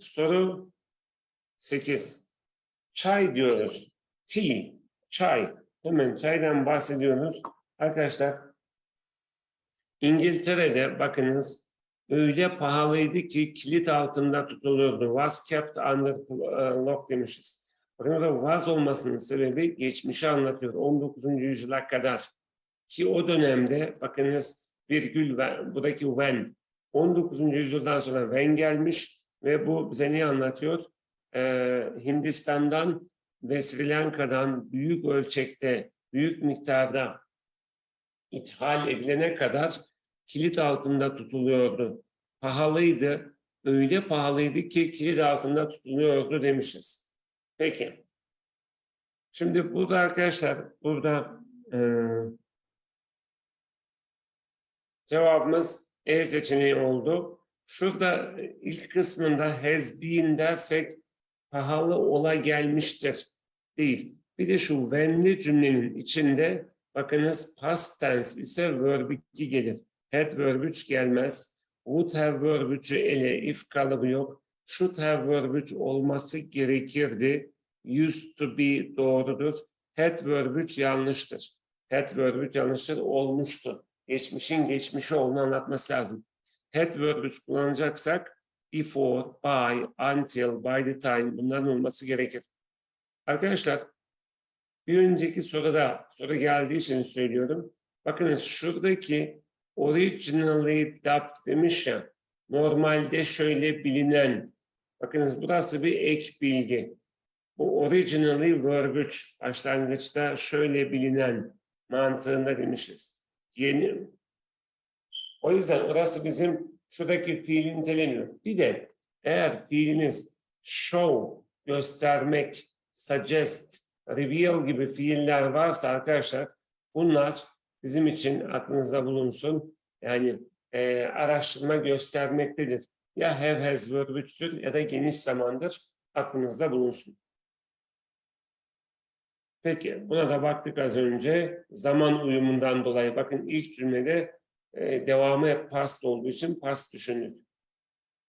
Soru 8. Çay diyoruz. Tea, çay. Hemen çaydan bahsediyoruz. Arkadaşlar İngiltere'de bakınız öyle pahalıydı ki kilit altında tutuluyordu. Was kept under lock demişiz. Bakın orada was olmasının sebebi geçmişi anlatıyor. 19. yüzyıla kadar. Ki o dönemde bakınız virgül buradaki when 19. yüzyıldan sonra when gelmiş ve bu bize ne anlatıyor? Ee, Hindistan'dan ve Sri Lanka'dan büyük ölçekte, büyük miktarda ithal edilene kadar kilit altında tutuluyordu. Pahalıydı, öyle pahalıydı ki kilit altında tutuluyordu demişiz. Peki. Şimdi burada arkadaşlar, burada e, cevabımız E seçeneği oldu. Şurada ilk kısmında has dersek pahalı ola gelmiştir değil. Bir de şu when'li cümlenin içinde bakınız past tense ise verb 2 gelir. Had verb 3 gelmez. Would have verb 3'ü ele if kalıbı yok. Should have verb 3 olması gerekirdi. Used to be doğrudur. Had verb 3 yanlıştır. Had verb 3 yanlıştır. Olmuştu. Geçmişin geçmişi olduğunu anlatması lazım. Had verb 3 kullanacaksak before, by, until, by the time bunların olması gerekir. Arkadaşlar bir önceki soruda soru geldiği için söylüyorum. Bakınız şuradaki originally dubbed demiş ya normalde şöyle bilinen bakınız burası bir ek bilgi. Bu originally verb 3 başlangıçta şöyle bilinen mantığında demişiz. Yeni o yüzden orası bizim şuradaki fiil niteleniyor. Bir de eğer fiiliniz show, göstermek, suggest, reveal gibi fiiller varsa arkadaşlar bunlar bizim için aklınızda bulunsun. Yani e, araştırma göstermektedir. Ya have has verb ya da geniş zamandır aklınızda bulunsun. Peki buna da baktık az önce. Zaman uyumundan dolayı bakın ilk cümlede devamı hep past olduğu için past düşündük.